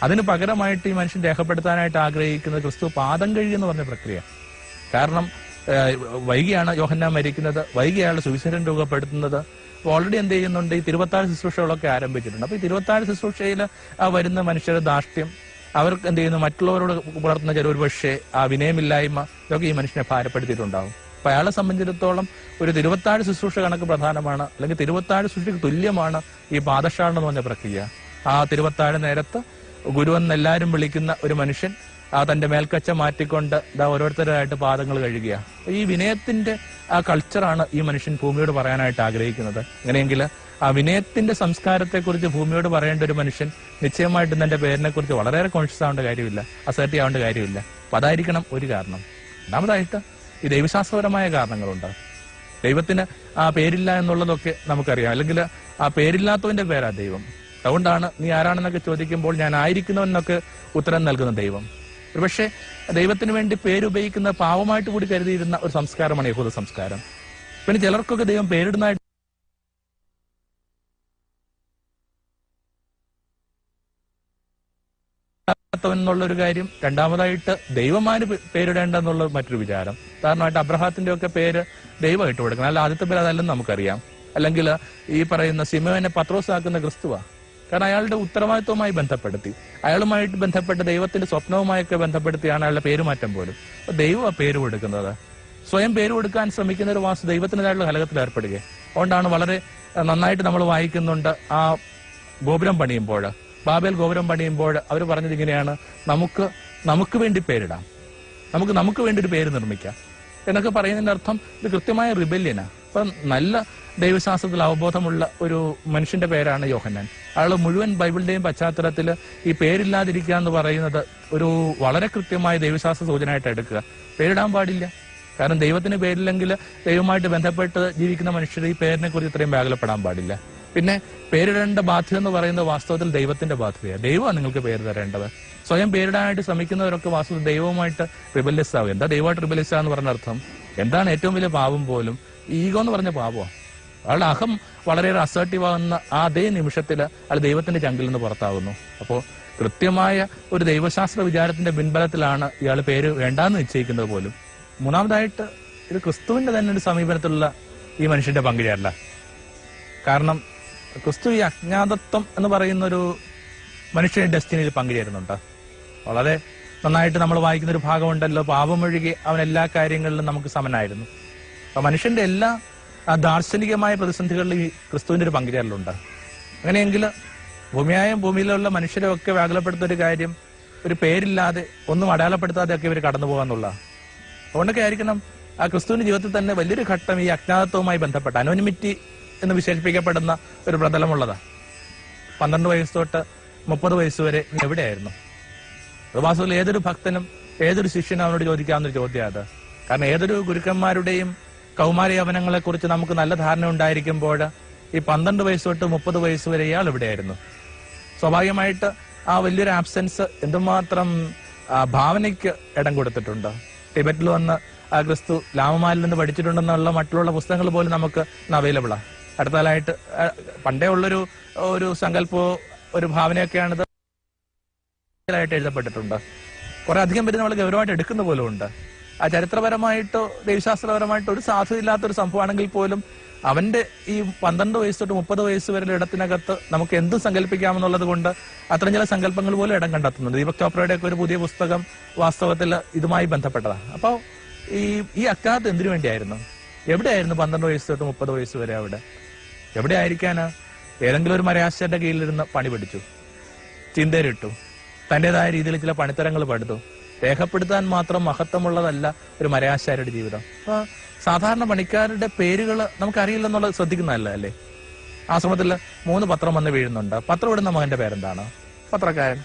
അതിന് പകരമായിട്ട് ഈ മനുഷ്യൻ രേഖപ്പെടുത്താനായിട്ട് ആഗ്രഹിക്കുന്ന ക്രിസ്തു പാദം കഴുകിയെന്ന് പറഞ്ഞ പ്രക്രിയ. കാരണം വൈകിയാണ് യോഹന്നാൻ മരിക്കുന്നത്. വൈകിയാണ് സുവിശേഷം രൂപപ്പെടുത്തുന്നത്. ഓൾറെഡി എന്ത് ചെയ്യുന്നുണ്ട്? ഈ തിരുവത്താഴ് ശുശ്രൂഷകളൊക്കെ ആരംഭിച്ചിട്ടുണ്ട്. അപ്പൊ ഈ തിരുവത്താഴ് ശുശ്രൂഷയിൽ വരുന്ന മനുഷ്യരുടെ ധാർഷ്ട്യം അവർക്ക് എന്ത് ചെയ്യുന്നു? മറ്റുള്ളവരോട് പുലർത്തുന്ന ചില ഒരു പക്ഷേ ആ വിനയമില്ലായ്മ ഇതൊക്കെ ഈ മനുഷ്യനെ ഭാരപ്പെടുത്തിയിട്ടുണ്ടാവും. അപ്പൊ അയാളെ സംബന്ധിച്ചിടത്തോളം ഒരു തിരുവത്താഴ് ശുശ്രൂഷ കണക്ക് പ്രധാനമാണ് അല്ലെങ്കിൽ തിരുവത്താഴ് ശുശ്രൂഷയ്ക്ക് തുല്യമാണ് ഈ പാദശാലം എന്ന് പറഞ്ഞ പ്രക്രിയ. ആ തിരുവത്താഴ് നേരത്ത് ഗുരു എന്ന് എല്ലാവരും വിളിക്കുന്ന ഒരു മനുഷ്യൻ ആ തന്റെ മേൽക്കച്ച മാറ്റിക്കൊണ്ട് ഇതാ ഓരോരുത്തരായിട്ട് പാദങ്ങൾ കഴുകുക ഈ വിനയത്തിന്റെ ആ കൾച്ചറാണ് ഈ മനുഷ്യൻ ഭൂമിയോട് പറയാനായിട്ട് ആഗ്രഹിക്കുന്നത്. അങ്ങനെയെങ്കിൽ ആ വിനയത്തിന്റെ സംസ്കാരത്തെക്കുറിച്ച് ഭൂമിയോട് പറയേണ്ട ഒരു മനുഷ്യൻ നിശ്ചയമായിട്ടും തന്റെ പേരിനെ കുറിച്ച് വളരെയേറെ കോൺഷ്യസ് ആവേണ്ട കാര്യമില്ല അസേർട്ടീവ് ആവേണ്ട കാര്യമില്ല. അപ്പൊ അതായിരിക്കണം ഒരു കാരണം. രണ്ടാമതായിട്ട് ഈ ദൈവശാസ്ത്രപരമായ കാരണങ്ങളുണ്ട്. ദൈവത്തിന് ആ പേരില്ല എന്നുള്ളതൊക്കെ നമുക്കറിയാം. അല്ലെങ്കിൽ ആ പേരില്ലാത്തവന്റെ പേരാ ദൈവം. അതുകൊണ്ടാണ് നീ ആരാണെന്നൊക്കെ ചോദിക്കുമ്പോൾ ഞാൻ ആയിരിക്കുന്നവെന്നൊക്കെ ഉത്തരം നൽകുന്ന ദൈവം. ഒരുപക്ഷെ ദൈവത്തിന് വേണ്ടി പേരുപയോഗിക്കുന്ന പാവമായിട്ട് കൂടി കരുതിയിരുന്ന ഒരു സംസ്കാരമാണ് യഹൂദ സംസ്കാരം. പിന്നെ ചിലർക്കൊക്കെ ദൈവം പേരിടുന്നതായിട്ട് എന്നുള്ള ഒരു കാര്യം രണ്ടാമതായിട്ട് ദൈവമാര് പേരിടേണ്ട എന്നുള്ള മറ്റൊരു വിചാരം. ഉദാഹരണമായിട്ട് അബ്രഹാത്തിന്റെ ഒക്കെ പേര് ദൈവമായിട്ട് കൊടുക്കണം. അല്ല ആദ്യത്തെ പേര് അതല്ലെന്ന് നമുക്കറിയാം. അല്ലെങ്കിൽ ഈ പറയുന്ന സിമോനെ പത്രോസാക്കുന്ന ക്രിസ്തുവാ. കാരണം അയാളുടെ ഉത്തരവാദിത്വവുമായി ബന്ധപ്പെടുത്തി. അയാളുമായിട്ട് ബന്ധപ്പെട്ട ദൈവത്തിന്റെ സ്വപ്നവുമായൊക്കെ ബന്ധപ്പെടുത്തിയാണ് അയാളുടെ പേരുമാറ്റം പോലും. അപ്പൊ ദൈവം ആ പേര് കൊടുക്കുന്നത് സ്വയം പേര് കൊടുക്കാൻ ശ്രമിക്കുന്ന ഒരു വാസ് ദൈവത്തിനായിട്ടുള്ള കലകത്തിൽ ഏർപ്പെടുക അതുകൊണ്ടാണ് വളരെ നന്നായിട്ട് നമ്മൾ വായിക്കുന്നുണ്ട് ആ ഗോപുരം പണിയുമ്പോൾ ബാബേൽ ഗോപുരം പണിയുമ്പോൾ അവർ പറഞ്ഞത് ഇങ്ങനെയാണ് നമുക്ക് നമുക്ക് വേണ്ടി പേരിടാം. നമുക്ക് നമുക്ക് വേണ്ടി ഒരു പേര് നിർമ്മിക്കാം. എന്നൊക്കെ പറയുന്നതിന്റെ അർത്ഥം ഇത് കൃത്യമായ റിബല്യനാ. അപ്പൊ നല്ല ദൈവശാസ്ത്രത്തിൽ അവബോധമുള്ള ഒരു മനുഷ്യന്റെ പേരാണ് യോഹന്നാൻ. അയാൾ മുഴുവൻ ബൈബിളിന്റെയും പശ്ചാത്തലത്തിൽ ഈ പേരില്ലാതിരിക്കുക എന്ന് പറയുന്നത് ഒരു വളരെ കൃത്യമായ ദൈവശാസ്ത്ര സൂചനയായിട്ട് എടുക്കുക. പേരിടാൻ പാടില്ല. കാരണം ദൈവത്തിന് പേരില്ലെങ്കിൽ ദൈവമായിട്ട് ബന്ധപ്പെട്ട് ജീവിക്കുന്ന മനുഷ്യർ ഈ പേരിനെ കുറിച്ച് ഇത്രയും വ്യാകുലപ്പെടാൻ പാടില്ല. പിന്നെ പേരിടേണ്ട ബാധ്യത എന്ന് പറയുന്നത് വാസ്തവത്തിൽ ദൈവത്തിന്റെ ബാധ്യതയാണ് ദൈവമാണ് നിങ്ങൾക്ക് പേര് തരേണ്ടത്. സ്വയം പേരിടാനായിട്ട് ശ്രമിക്കുന്നവരൊക്കെ വാസ്തവത്തിൽ ദൈവവുമായിട്ട് റിബല്യസ് ആവും എന്താ ദൈവമായിട്ട് റിബല്യസ് എന്ന് പറഞ്ഞ അർത്ഥം? എന്താണ് ഏറ്റവും വലിയ പാപം പോലും? ഈഗോ എന്ന് പറഞ്ഞ പാപമാണ് അയാളുടെ അഹം വളരെയേറെ അസേർട്ടീവ് ആകുന്ന ആ അതേ നിമിഷത്തിൽ അയാൾ ദൈവത്തിന്റെ ചങ്കിൽ നിന്ന് പുറത്താകുന്നു അപ്പോൾ കൃത്യമായ ഒരു ദൈവശാസ്ത്ര വിചാരത്തിന്റെ പിൻബലത്തിലാണ് ഇയാൾ പേര് വേണ്ടാന്ന് നിശ്ചയിക്കുന്നത് പോലും. മൂന്നാമതായിട്ട് ഇത് ക്രിസ്തുവിന്റെ തന്നെ ഒരു സമീപനത്തിലുള്ള ഈ മനുഷ്യന്റെ പങ്കുചേരല. കാരണം ക്രിസ്തു ഈ അജ്ഞാതത്വം എന്ന് പറയുന്ന ഒരു മനുഷ്യന്റെ ഡെസ്റ്റിനിയിൽ പങ്കുചേരുന്നുണ്ട്. വളരെ നന്നായിട്ട് നമ്മൾ വായിക്കുന്ന ഒരു ഭാഗമുണ്ടല്ലോ പാപമൊഴികെ അവൻ എല്ലാ കാര്യങ്ങളിലും നമുക്ക് സമനായിരുന്നു. അപ്പൊ മനുഷ്യന്റെ എല്ലാ ദാർശനികമായ പ്രതിസന്ധികളിൽ ഈ ക്രിസ്തുവിന്റെ ഒരു പങ്കുചേരലുണ്ട്. അങ്ങനെയെങ്കിൽ ഭൂമിയായും ഭൂമിയിലുള്ള മനുഷ്യരെ ഒക്കെ വ്യാകുലപ്പെടുത്തുന്ന ഒരു കാര്യം ഒരു പേരില്ലാതെ ഒന്നും അടയാളപ്പെടുത്താതെ ഒക്കെ ഇവർ കടന്നു പോകാന്നുള്ള. അതുകൊണ്ടൊക്കെ ആയിരിക്കണം ആ ക്രിസ്തുവിന്റെ ജീവിതത്തിൽ തന്നെ വലിയൊരു ഘട്ടം ഈ അജ്ഞാതത്വവുമായി ബന്ധപ്പെട്ട അനോനിമിറ്റി എന്ന് വിശേഷിപ്പിക്കപ്പെടുന്ന ഒരു പ്രതലമുള്ളതാ. പന്ത്രണ്ട് വയസ്സ് തൊട്ട് മുപ്പത് വയസ്സ് വരെ നീ എവിടെയായിരുന്നു? ഉപവാസത്തിൽ ഏതൊരു ഭക്തനും ഏതൊരു ശിഷ്യനും അവനോട് ചോദിക്കാവുന്ന ഒരു ചോദ്യം അത് കാരണം ഏതൊരു ഗുരുക്കന്മാരുടെയും കൗമാര യവനങ്ങളെ കുറിച്ച് നമുക്ക് നല്ല ധാരണ ഉണ്ടായിരിക്കുമ്പോൾ ഈ പന്ത്രണ്ട് വയസ്സ് തൊട്ട് മുപ്പത് വയസ്സ് വരെ ഇയാൾ ഇവിടെയായിരുന്നു സ്വാഭാവികമായിട്ട് ആ വലിയൊരു ആബ്സെൻസ് എന്തുമാത്രം ഭാവനയ്ക്ക് ഇടം കൊടുത്തിട്ടുണ്ട്. ടിബറ്റിൽ വന്ന് ക്രിസ്തു ലാമമാലിൽ നിന്ന് പഠിച്ചിട്ടുണ്ടെന്നുള്ള മറ്റുള്ള പുസ്തകങ്ങൾ പോലും നമുക്ക് അവൈലബിൾ ആണ് അടുത്തതായിട്ട് പണ്ടേ ഉള്ളൊരു ഒരു സങ്കല്പോ ഒരു ഭാവനയൊക്കെയാണിത് എഴുതപ്പെട്ടിട്ടുണ്ട്. കുറെ അധികം പേര് നമ്മൾ ഗൗരവമായിട്ട് എടുക്കുന്ന പോലും ഉണ്ട്. ചരിത്രപരമായിട്ടോ ദൈവശാസ്ത്രപരമായിട്ടോ ഒരു സാധ്യതയില്ലാത്ത ഒരു സംഭവമാണെങ്കിൽ പോലും അവന്റെ ഈ പന്ത്രണ്ട് വയസ്സ് തൊട്ട് മുപ്പത് വയസ്സ് വരെ ഇടത്തിനകത്ത് നമുക്ക് എന്ത് സങ്കല്പിക്കാമെന്നുള്ളത് കൊണ്ട് അത്തരം ചില സങ്കല്പങ്ങൾ പോലും ഇടം കണ്ടെത്തുന്നുണ്ട്. ദീപക് ചോപ്രയുടെ ഒക്കെ ഒരു പുതിയ പുസ്തകം വാസ്തവത്തിൽ ഇതുമായി ബന്ധപ്പെട്ടതാണ്. അപ്പോൾ ഈ ഈ അക്കാലത്ത് എന്തിനു വേണ്ടിയായിരുന്നു? എവിടെയായിരുന്നു പന്ത്രണ്ട് വയസ്സ് തൊട്ട് മുപ്പത് വയസ്സ് വരെ അവിടെ? എവിടെ ആയിരിക്കാനാ ഏതെങ്കിലും ഒരു മരയാശന്റെ കീഴിലിരുന്ന് പണി പഠിച്ചു. ചിന്തയിലിട്ടു. തന്റേതായ രീതിയിൽ ചില പണിത്തരങ്ങൾ പടുത്തു രേഖപ്പെടുത്താൻ മാത്രം മഹത്വമുള്ളതല്ല ഒരു മരയാശാരിയുടെ ജീവിതം. അപ്പൊ സാധാരണ പണിക്കാരുടെ പേരുകൾ നമുക്കറിയില്ലെന്നുള്ളത് ശ്രദ്ധിക്കുന്നതല്ല അല്ലേ? ആശ്രമത്തിൽ മൂന്ന് പത്രം വന്ന് വീഴുന്നുണ്ട്. പത്രം ഇടുന്ന മകന്റെ പേരെന്താണ്? പത്രക്കാരൻ.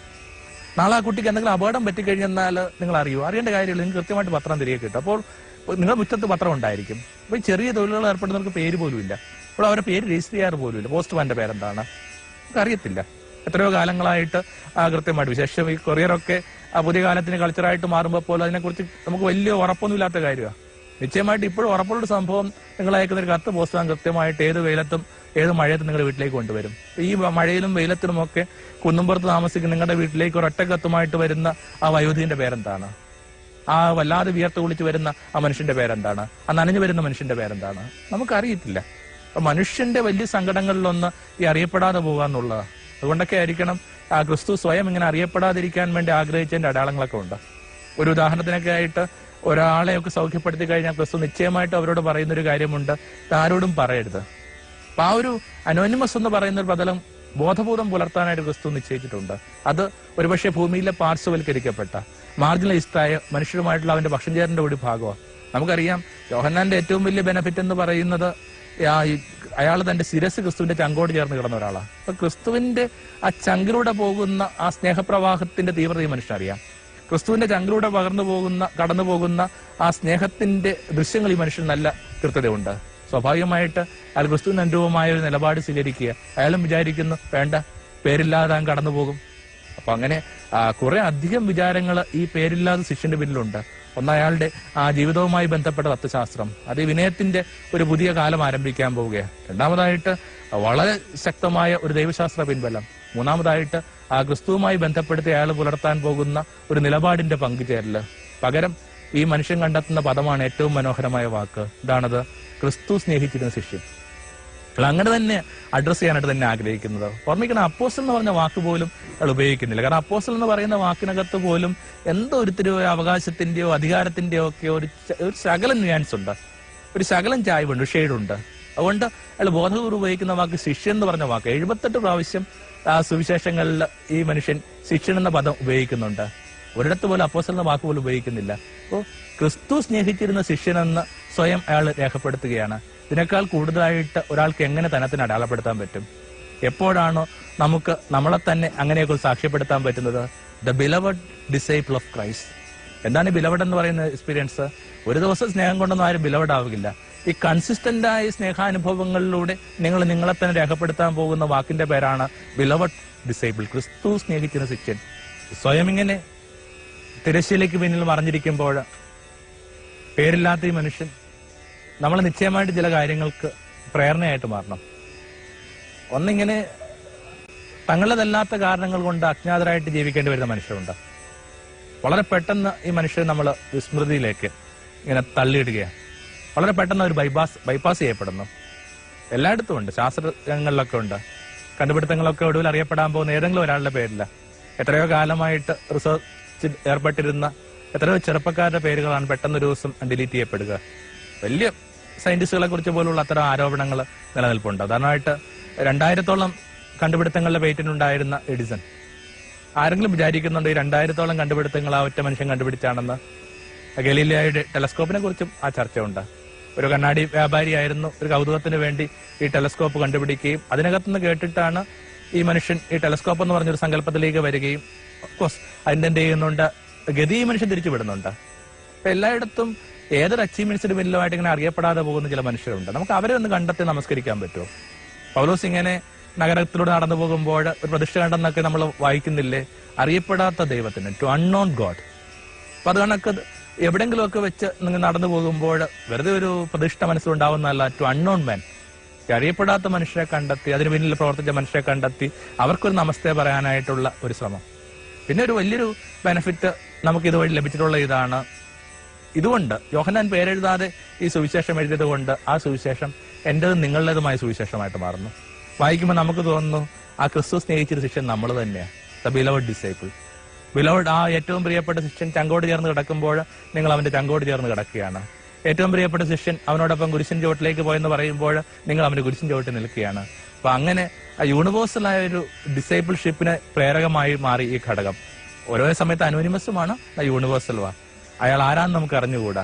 നാളെ ആ കുട്ടിക്ക് എന്തെങ്കിലും അപകടം പറ്റിക്കഴിഞ്ഞാൽ നിങ്ങൾ അറിയൂ അറിയേണ്ട കാര്യമില്ല. നിങ്ങൾക്ക് കൃത്യമായിട്ട് പത്രം തിരികെ കിട്ടും. അപ്പോൾ നിങ്ങളുടെ മുറ്റത്ത് പത്രം ഉണ്ടായിരിക്കും. അപ്പൊ ചെറിയ തൊഴിലുകൾ ഏർപ്പെടുന്നവർക്ക് പേര് പോലും ഇല്ല. അപ്പോൾ അവരുടെ പേര് രജിസ്റ്റർ ചെയ്യാറ് പോലും ഇല്ല. പോസ്റ്റ്മാന്റെ പേരെന്താണ്? നമുക്ക് അറിയത്തില്ല എത്രയോ കാലങ്ങളായിട്ട് കൃത്യമായിട്ട് വിശേഷം ഈ കൊറിയറൊക്കെ പുതിയ കാലത്തിന് കൾച്ചറായിട്ട് മാറുമ്പോൾ പോലും അതിനെക്കുറിച്ച് നമുക്ക് വലിയ ഉറപ്പൊന്നുമില്ലാത്ത കാര്യമാണ് നിശ്ചയമായിട്ട് ഇപ്പോഴും ഉറപ്പുള്ള സംഭവം നിങ്ങൾ അയക്കുന്ന ഒരു കത്ത് പുസ്തകം കൃത്യമായിട്ട് ഏത് വെയിലത്തും ഏത് മഴയത്തും നിങ്ങളുടെ വീട്ടിലേക്ക് കൊണ്ടുവരും. ഈ മഴയിലും വെയിലത്തിലും ഒക്കെ കുന്നുംപുറത്ത് താമസിക്കുന്ന നിങ്ങളുടെ വീട്ടിലേക്ക് ഒരൊറ്റ കത്തുമായിട്ട് വരുന്ന ആ വയോധികന്റെ പേരെന്താണ്? ആ വല്ലാതെ വിയർത്ത് കുളിച്ച് വരുന്ന ആ മനുഷ്യന്റെ പേരെന്താണ്? ആ നനഞ്ഞു വരുന്ന മനുഷ്യന്റെ പേരെന്താണ്? നമുക്കറിയത്തില്ല. മനുഷ്യന്റെ വലിയ സങ്കടങ്ങളിലൊന്ന് ഈ അറിയപ്പെടാതെ പോകുക എന്നുള്ളതാണ് അതുകൊണ്ടൊക്കെ ആയിരിക്കണം. ആ ക്രിസ്തു സ്വയം ഇങ്ങനെ അറിയപ്പെടാതിരിക്കാൻ വേണ്ടി ആഗ്രഹിച്ചതിന്റെ അടയാളങ്ങളൊക്കെ ഉണ്ട്. ഒരു ഉദാഹരണത്തിനൊക്കെ ആയിട്ട് ഒരാളെയൊക്കെ സൗഖ്യപ്പെടുത്തി കഴിഞ്ഞാൽ ക്രിസ്തു നിശ്ചയമായിട്ട് അവരോട് പറയുന്ന ഒരു കാര്യമുണ്ട് ആരോടും പറയരുത്. അപ്പൊ ആ ഒരു അനോനിമസ് എന്ന് പറയുന്ന ഒരു ബദലം ബോധപൂർവം പുലർത്താനായിട്ട് ക്രിസ്തു നിശ്ചയിച്ചിട്ടുണ്ട്. അത് ഒരുപക്ഷെ ഭൂമിയിലെ പാർശ്വവൽക്കരിക്കപ്പെട്ട മാർജിനലൈസ്ഡായ മനുഷ്യരുമായിട്ടുള്ള അവന്റെ ഭക്ഷണചേരന്റെ ഒരു ഭാഗമാണ്. നമുക്കറിയാം യോഹന്നാന്റെ ഏറ്റവും വലിയ ബെനഫിറ്റ് എന്ന് പറയുന്നത് അയാൾ തന്റെ ശിരസ് ക്രിസ്തുവിന്റെ ചങ്കോട് ചേർന്ന് കിടന്ന ഒരാളാണ് അപ്പൊ ക്രിസ്തുവിന്റെ ആ ചങ്കിലൂടെ പോകുന്ന ആ സ്നേഹപ്രവാഹത്തിന്റെ തീവ്രത ഈ മനുഷ്യനറിയാം ക്രിസ്തുവിന്റെ ചങ്കിലൂടെ പകർന്നു പോകുന്ന കടന്നു പോകുന്ന ആ സ്നേഹത്തിന്റെ ദൃശ്യങ്ങൾ ഈ മനുഷ്യൻ നല്ല കൃത്യതയുണ്ട്. സ്വാഭാവികമായിട്ട് അയാൾ ക്രിസ്തുവിന് അനുരൂപമായ ഒരു നിലപാട് സ്വീകരിക്കുക. അയാളും വിചാരിക്കുന്നു വേണ്ട പേരില്ലാതെ കടന്നു പോകും. അപ്പൊ അങ്ങനെ കുറെ അധികം വിചാരങ്ങൾ ഈ പേരില്ലാതെ ശിഷ്യന്റെ പിന്നിലുണ്ട്. ഒന്ന് അയാളുടെ ആ ജീവിതവുമായി ബന്ധപ്പെട്ട തത്വശാസ്ത്രം. അത് വിനയത്തിന്റെ ഒരു പുതിയ കാലം ആരംഭിക്കാൻ പോവുകയാണ്. രണ്ടാമതായിട്ട് വളരെ ശക്തമായ ഒരു ദൈവശാസ്ത്ര പിൻബലം. മൂന്നാമതായിട്ട് ആ ക്രിസ്തുവുമായി ബന്ധപ്പെടുത്തി അയാൾ പുലർത്താൻ പോകുന്ന ഒരു നിലപാടിന്റെ പങ്ക് പങ്കുചേരൽ. പകരം ഈ മനുഷ്യൻ കണ്ടെത്തുന്ന പദമാണ് ഏറ്റവും മനോഹരമായ വാക്ക്. ഇതാണത് ക്രിസ്തു സ്നേഹിച്ചിരുന്ന ശിഷ്യൻ. അയാൾ അങ്ങനെ തന്നെ അഡ്രസ് ചെയ്യാനായിട്ട് തന്നെ ആഗ്രഹിക്കുന്നത്. ഓർമ്മിക്കണം അപ്പോസ്റ്റൽ എന്ന് പറഞ്ഞ വാക്ക് പോലും അയാൾ ഉപയോഗിക്കുന്നില്ല. കാരണം അപ്പോസ്റ്റൽ എന്ന് പറയുന്ന വാക്കിനകത്ത് പോലും എന്തോ ഒരുത്തിരി അവകാശത്തിന്റെയോ അധികാരത്തിന്റെയോ ഒക്കെ ഒരു ഒരു ശകലം ന്യൂയാൻസ് ഉണ്ട്. ഒരു ശകലം ചായ്വുണ്ട് ഷെയ്ഡുണ്ട്. അതുകൊണ്ട് അയാൾ ബോധപൂർവം ഉപയോഗിക്കുന്ന വാക്ക് ശിഷ്യൻ എന്ന് പറഞ്ഞ വാക്ക്. എഴുപത്തെട്ട് പ്രാവശ്യം ആ സുവിശേഷങ്ങളിൽ ഈ മനുഷ്യൻ ശിഷ്യൻ എന്ന പദം ഉപയോഗിക്കുന്നുണ്ട്. ഒരിടത്ത് പോലും അപ്പോസ്റ്റൽ എന്ന വാക്ക് പോലും ഉപയോഗിക്കുന്നില്ല. അപ്പോൾ ക്രിസ്തു സ്നേഹിച്ചിരുന്ന ശിഷ്യനെന്ന് സ്വയം അയാൾ രേഖപ്പെടുത്തുകയാണ്. ഇതിനേക്കാൾ കൂടുതലായിട്ട് ഒരാൾക്ക് എങ്ങനെ തനത്തിന് അടയാളപ്പെടുത്താൻ പറ്റും? എപ്പോഴാണോ നമുക്ക് നമ്മളെ തന്നെ അങ്ങനെയൊക്കെ സാക്ഷ്യപ്പെടുത്താൻ പറ്റുന്നത്? The beloved disciple of Christ എന്താണ് ഈ ബിലവഡ് എന്ന് പറയുന്ന എക്സ്പീരിയൻസ് ഒരു ദിവസം സ്നേഹം കൊണ്ടൊന്നും ആരും ബിലവഡ് ആവുകയില്ല. ഈ കൺസിസ്റ്റന്റ് ആയ സ്നേഹാനുഭവങ്ങളിലൂടെ നിങ്ങൾ നിങ്ങളെ തന്നെ രേഖപ്പെടുത്താൻ പോകുന്ന വാക്കിന്റെ പേരാണ് ബിലവഡ് ഡിസൈബിൾ ക്രിസ്തു സ്നേഹിക്കുന്ന ശിഷ്യൻ. സ്വയം ഇങ്ങനെ തിരശ്ശീലയ്ക്ക് പിന്നിൽ മറിഞ്ഞിരിക്കുമ്പോൾ പേരില്ലാത്ത ഈ മനുഷ്യൻ നമ്മൾ നിശ്ചയമായിട്ട് ചില കാര്യങ്ങൾക്ക് പ്രേരണയായിട്ട് മാറണം. ഒന്നിങ്ങനെ തങ്ങളതല്ലാത്ത കാരണങ്ങൾ കൊണ്ട് അജ്ഞാതരായിട്ട് ജീവിക്കേണ്ടി വരുന്ന മനുഷ്യരുണ്ട്. വളരെ പെട്ടെന്ന് ഈ മനുഷ്യർ നമ്മൾ വിസ്മൃതിയിലേക്ക് ഇങ്ങനെ തള്ളിയിടുകയാണ്. വളരെ പെട്ടെന്ന് അവർ ബൈപാസ് ബൈപാസ് ചെയ്യപ്പെടുന്നു. എല്ലായിടത്തും ഉണ്ട്. ശാസ്ത്രങ്ങളിലൊക്കെ ഉണ്ട്. കണ്ടുപിടുത്തങ്ങളൊക്കെ ഒടുവിൽ അറിയപ്പെടാൻ പോകുന്ന ഏതെങ്കിലും ഒരാളുടെ പേരില്ല എത്രയോ കാലമായിട്ട് റിസർച്ച് ഏർപ്പെട്ടിരുന്ന എത്രയോ ചെറുപ്പക്കാരുടെ പേരുകളാണ് പെട്ടെന്ന് ഒരു ദിവസം ഡിലീറ്റ് ചെയ്യപ്പെടുക. വലിയ സയന്റിസ്റ്റുകളെ കുറിച്ച് പോലുള്ള അത്തരം ആരോപണങ്ങൾ നിലനിൽപ്പുണ്ട്. ഉദാഹരണമായിട്ട് രണ്ടായിരത്തോളം കണ്ടുപിടുത്തങ്ങളുടെ പേറ്റന്റ് ഉണ്ടായിരുന്ന എഡിസൺ. ആരെങ്കിലും വിചാരിക്കുന്നുണ്ട് ഈ രണ്ടായിരത്തോളം കണ്ടുപിടുത്തങ്ങൾ ആ ഒറ്റ മനുഷ്യൻ കണ്ടുപിടിച്ചാണെന്ന്. ഗലീലിയായുടെ ടെലസ്കോപ്പിനെ കുറിച്ചും ആ ചർച്ചയുണ്ട്. ഒരു കണ്ണാടി വ്യാപാരിയായിരുന്നു. ഒരു കൗതുകത്തിന് വേണ്ടി ഈ ടെലസ്കോപ്പ് കണ്ടുപിടിക്കുകയും അതിനകത്തുനിന്ന് കേട്ടിട്ടാണ് ഈ മനുഷ്യൻ ഈ ടെലസ്കോപ്പ് എന്ന് പറഞ്ഞൊരു സങ്കല്പത്തിലേക്ക് വരികയും കോഴ്സ് അതിന്റെ എന്ത് ചെയ്യുന്നുണ്ട്? ഗതി മനുഷ്യൻ തിരിച്ചു വിടുന്നുണ്ട് എല്ലായിടത്തും ഏതൊരു അച്ചീവ്മെന്റ്സിന്റെ പിന്നിലുമായിട്ട് ഇങ്ങനെ അറിയപ്പെടാതെ പോകുന്ന ചില മനുഷ്യരുണ്ട്. നമുക്ക് അവരെ ഒന്ന് കണ്ടെത്തി നമസ്കരിക്കാൻ പറ്റുമോ? പൗലോസ് ഇങ്ങനെ നഗരത്തിലൂടെ നടന്നു പോകുമ്പോൾ ഒരു പ്രതിഷ്ഠ കണ്ടെന്നൊക്കെ നമ്മൾ വായിക്കുന്നില്ലേ? അറിയപ്പെടാത്ത ദൈവത്തിന് ടു അൺനോൺ ഗോഡ് അപ്പൊ അത് കണക്ക് എവിടെങ്കിലുമൊക്കെ വെച്ച് നിങ്ങൾ നടന്നു പോകുമ്പോൾ വെറുതെ ഒരു പ്രതിഷ്ഠ മനസ്സിലുണ്ടാവുന്നതല്ല ടു അൺനോൺ മാൻ അറിയപ്പെടാത്ത മനുഷ്യരെ കണ്ടെത്തി അതിന് പിന്നിൽ പ്രവർത്തിച്ച മനുഷ്യരെ കണ്ടെത്തി അവർക്കൊരു നമസ്തേ പറയാനായിട്ടുള്ള ഒരു ശ്രമം. പിന്നെ ഒരു വലിയൊരു ബെനിഫിറ്റ് നമുക്ക് ഇതുവഴി ലഭിച്ചിട്ടുള്ള ഇതാണ് ഇതുകൊണ്ട് യോഹനാൻ പേരെഴുതാതെ ഈ സുവിശേഷം എഴുതിയത് കൊണ്ട് ആ സുവിശേഷം എന്റേതും നിങ്ങളുടേതുമായ സുവിശേഷമായിട്ട് മാറുന്നു. വായിക്കുമ്പോൾ നമുക്ക് തോന്നുന്നു ആ ക്രിസ്തു സ്നേഹിച്ചൊരു ശിഷ്യൻ നമ്മൾ തന്നെയാണ് ദ ബിലവഡ് ഡിസൈപ്പിൾ ബിലവഡ് ആ ഏറ്റവും പ്രിയപ്പെട്ട ശിഷ്യൻ ചങ്കോട് ചേർന്ന് കിടക്കുമ്പോൾ നിങ്ങൾ അവന്റെ ചങ്കോട് ചേർന്ന് കിടക്കുകയാണ്. ഏറ്റവും പ്രിയപ്പെട്ട ശിഷ്യൻ അവനോടൊപ്പം കുരിശൻ ചുവട്ടിലേക്ക് പോയെന്ന് പറയുമ്പോൾ നിങ്ങൾ അവന്റെ കുരിശൻ ചുവട്ടിൽ നിൽക്കുകയാണ്. അപ്പൊ അങ്ങനെ ആ യൂണിവേഴ്സലായ ഒരു ഡിസൈബിൾഷിപ്പിന് പ്രേരകമായി മാറി ഈ ഘടകം. ഓരോ സമയത്ത് അനോനിമസുമാണ് യൂണിവേഴ്സലുമാ അയാൾ ആരാന്ന് നമുക്ക് അറിഞ്ഞുകൂടാ?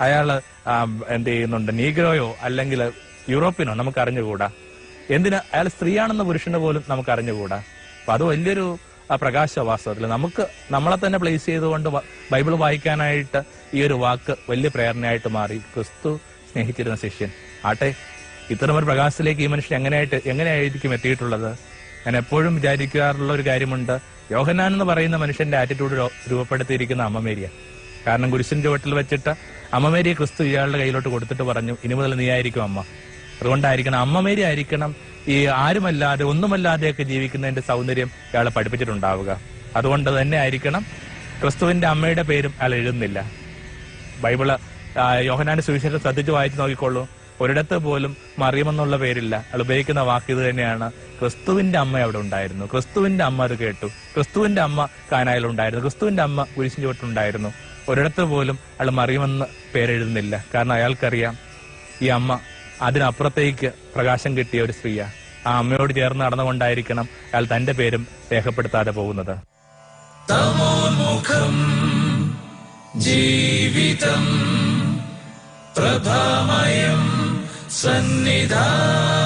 അയാൾ എന്ത് ചെയ്യുന്നുണ്ട്? നീഗ്രോയോ അല്ലെങ്കിൽ യൂറോപ്യനോ നമുക്ക് അറിഞ്ഞുകൂടാ? എന്തിന്? അയാൾ സ്ത്രീയാണെന്ന പുരുഷന് പോലും നമുക്ക് അറിഞ്ഞുകൂടാ? അപ്പൊ അത് വലിയൊരു പ്രകാശ വാസ്തവത്തിൽ നമുക്ക് നമ്മളെ തന്നെ പ്ലേസ് ചെയ്തുകൊണ്ട് ബൈബിൾ വായിക്കാനായിട്ട് ഈ ഒരു വാക്ക് വലിയ പ്രേരണയായിട്ട് മാറി. ക്രിസ്തു സ്നേഹിച്ചിരുന്ന ശിഷ്യൻ. ആട്ടെ ഇത്തരമൊരു പ്രകാശത്തിലേക്ക് ഈ മനുഷ്യൻ എങ്ങനെയായിട്ട് എങ്ങനെയായിരിക്കും എത്തിയിട്ടുള്ളത്? ഞാൻ എപ്പോഴും വിചാരിക്കാറുള്ള ഒരു കാര്യമുണ്ട്. യോഹനാൻ എന്ന് പറയുന്ന മനുഷ്യന്റെ ആറ്റിറ്റ്യൂഡ് രൂപപ്പെടുത്തിയിരിക്കുന്ന അമ്മമേരിയ. കാരണം കുരിശിന്റെ വീട്ടിൽ വെച്ചിട്ട് അമ്മമേരിയെ ക്രിസ്തു ഇയാളുടെ കയ്യിലോട്ട് കൊടുത്തിട്ട് പറഞ്ഞു ഇനി മുതൽ നീ ആയിരിക്കും അമ്മ. അതുകൊണ്ടായിരിക്കണം അമ്മമേരി ആയിരിക്കണം ഈ ആരുമല്ലാതെ ഒന്നുമല്ലാതെയൊക്കെ ജീവിക്കുന്നതിന്റെ സൗന്ദര്യം ഇയാളെ പഠിപ്പിച്ചിട്ടുണ്ടാവുക. അതുകൊണ്ട് തന്നെ ആയിരിക്കണം ക്രിസ്തുവിന്റെ അമ്മയുടെ പേരും അയാൾ എഴുതുന്നില്ല. ബൈബിൾ യോഹനാന്റെ സുവിശേഷം ശ്രദ്ധിച്ച് വായിച്ചു നോക്കിക്കോളൂ. ഒരിടത്ത് പോലും മറിയമെന്നുള്ള പേരില്ല. അയാൾ ഉപയോഗിക്കുന്ന വാക്ക് ഇത് തന്നെയാണ്. ക്രിസ്തുവിന്റെ അമ്മ അവിടെ ഉണ്ടായിരുന്നു. ക്രിസ്തുവിന്റെ അമ്മ അത് കേട്ടു. ക്രിസ്തുവിന്റെ അമ്മ കാനായാലുണ്ടായിരുന്നു. ക്രിസ്തുവിന്റെ അമ്മ കുരിശിന്റെ ചുവട്ടുണ്ടായിരുന്നു ഒരിടത്ത് പോലും അയാൾ മറിയുമെന്ന് പേരെഴുതുന്നില്ല. കാരണം അയാൾക്കറിയാം ഈ അമ്മ അതിനപ്പുറത്തേക്ക് പ്രകാശം കിട്ടിയ ഒരു സ്ത്രീയാ. ആ അമ്മയോട് ചേർന്ന് നടന്നുകൊണ്ടായിരിക്കണം അയാൾ തന്റെ പേരും രേഖപ്പെടുത്താതെ പോകുന്നത്. ജീവിതം പ്രഭാമയം സന്നിധാനം